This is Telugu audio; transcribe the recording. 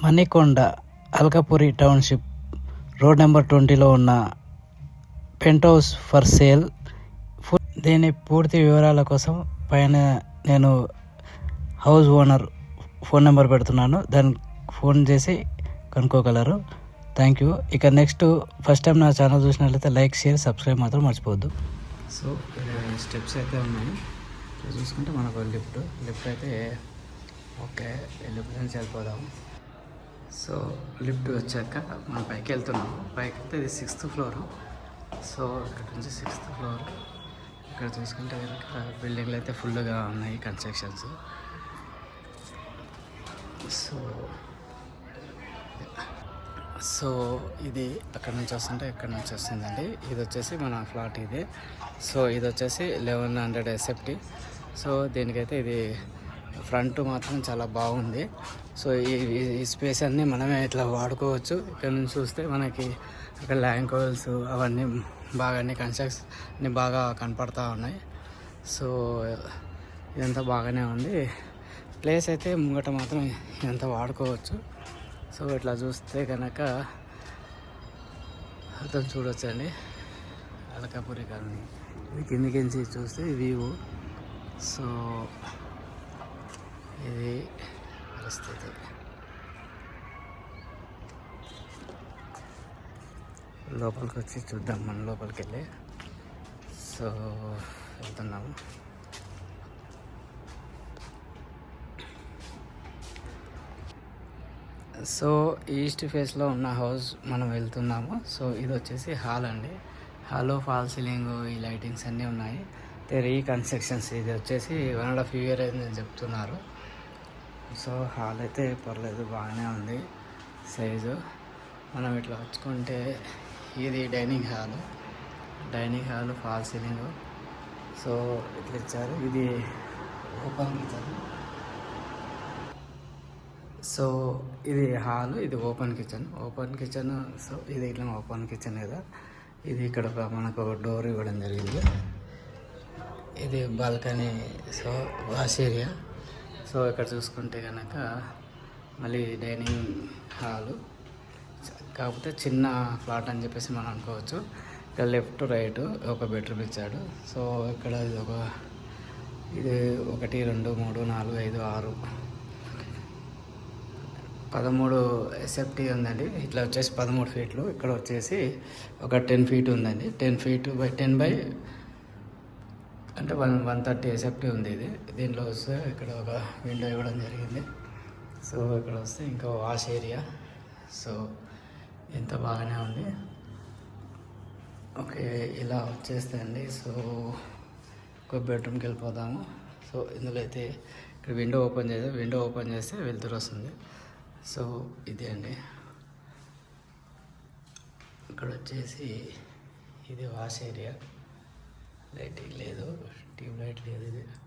Manikonda Alkapuri township road number ట్వంటీలో ఉన్న పెంట్ హౌస్ ఫర్ సేల్. దీని పూర్తి వివరాల కోసం పైన నేను హౌస్ ఓనర్ ఫోన్ నెంబర్ పెడుతున్నాను. దాన్ని ఫోన్ చేసి కనుక్కోగలరు. Thank you. ఇక నెక్స్ట్ ఫస్ట్ టైం నా ఛానల్ చూసినట్లయితే లైక్ షేర్ సబ్స్క్రైబ్ మాత్రం మర్చిపోవద్దు. సో స్టెప్స్ అయితే ఉన్నాయి. చూసుకుంటే మనకు లిఫ్ట్ లిఫ్ట్ అయితే ఓకే లిఫ్ట్ నుంచి వెళ్ళిపోదాము సో లిఫ్ట్ వచ్చాక మనం పైకి వెళ్తున్నాము. పైకి వెళ్తే ఇది సిక్స్త్ ఫ్లోర్. సో ఇక్కడ నుంచి సిక్స్త్ ఫ్లోర్. ఇక్కడ చూసుకుంటే కనుక బిల్డింగ్లు అయితే ఫుల్గా ఉన్నాయి కన్స్ట్రక్షన్స్ సో సో ఇది అక్కడ నుంచి వస్తుంటే ఇక్కడ నుంచి వస్తుందండి. ఇది వచ్చేసి మన ఫ్లాట్ ఇది. సో ఇది వచ్చేసి లెవెన్ హండ్రెడ్ ఎస్ఎఫ్టీ సో దీనికైతే ఇది ఫ్రంట్ మాత్రం చాలా బాగుంది. సో ఈ ఈ- స్పేస్ అన్నీ మనమే ఇట్లా వాడుకోవచ్చు. ఇక్కడ నుంచి చూస్తే మనకి అక్కడ ల్యాంకోల్స్ అవన్నీ బాగా అన్ని కన్స్ట్రక్ట్స్ అన్నీ బాగా కనపడతా ఉన్నాయి. సో ఇదంతా బాగానే ఉంది. ప్లేస్ అయితే ముంగట మాత్రం ఇదంతా వాడుకోవచ్చు. సో ఇట్లా చూస్తే కనుక అతను చూడొచ్చండి. అలకాపురి కాలనీ. ఇది కిందికించి చూస్తే వ్యూ. సో ఇది పరిస్థితి. లోపలికి వచ్చి చూద్దాం మన లోపలికి వెళ్ళి సో వెళ్తున్నాము. సో ఈస్ట్ ఫేస్లో ఉన్న హౌస్ మనం వెళ్తున్నాము. సో ఇది వచ్చేసి హాల్ అండి. హాల్లో ఫాల్ సీలింగ్ ఈ లైటింగ్స్ అన్నీ ఉన్నాయి. Reconstructions. ఇది వచ్చేసి వన్ అండ్ హాఫ్ ఇయర్ అని చెప్తున్నారు. సో హాల్ అయితే పర్లేదు బాగానే ఉంది సైజు. మనం ఇట్లా వచ్చుకుంటే ఇది dining hall. Dining hall fall ceiling. So ఇట్లా ఇచ్చారు. ఇది ఓపెన్ కిచెన్. సో ఇది హాల్ ఇది open kitchen. Open kitchen so ఇది ఇట్లా ఓపెన్ కిచెన్ కదా. ఇది ఇక్కడ ఒక మనకు డోర్ ఇవ్వడం జరిగింది. ఇది balcony so wash area. So ఇక్కడ చూసుకుంటే కనుక మళ్ళీ డైనింగ్ హాలు కాకపోతే చిన్న ఫ్లాట్ అని చెప్పేసి మనం అనుకోవచ్చు. ఇక్కడ లెఫ్ట్ రైట్ ఒక బెడ్రూమ్ ఇచ్చాడు. సో ఇక్కడ ఇది ఒక ఇది ఒకటి రెండు మూడు నాలుగు ఐదు ఆరు పదమూడు ఎస్ఎఫ్టీ ఉందండి. ఇట్లా వచ్చేసి పదమూడు ఫీట్లు. ఇక్కడ వచ్చేసి ఒక టెన్ ఫీట్ ఉందండి. Ten feet by ten by అంటే వన్ వన్ థర్టీ ఎస్ఎఫ్టీ ఉంది ఇది. దీంట్లో వస్తే ఇక్కడ ఒక విండో ఇవ్వడం జరిగింది. సో ఇక్కడ వస్తే ఇంకా వాష్ ఏరియా సో ఎంత బాగానే ఉంది. ఓకే ఇలా వచ్చేస్తే అండి. సో ఒక బెడ్రూమ్కి వెళ్ళిపోదాము. సో ఇందులో అయితే ఇక్కడ విండో ఓపెన్ చేస్తే విండో ఓపెన్ చేస్తే వెళ్తురు వస్తుంది. సో ఇదే అండి. ఇక్కడ వచ్చేసి ఇది వాష్ ఏరియా लाइटिंग लेदो ट्यूबलाइट लेदे दे, दे।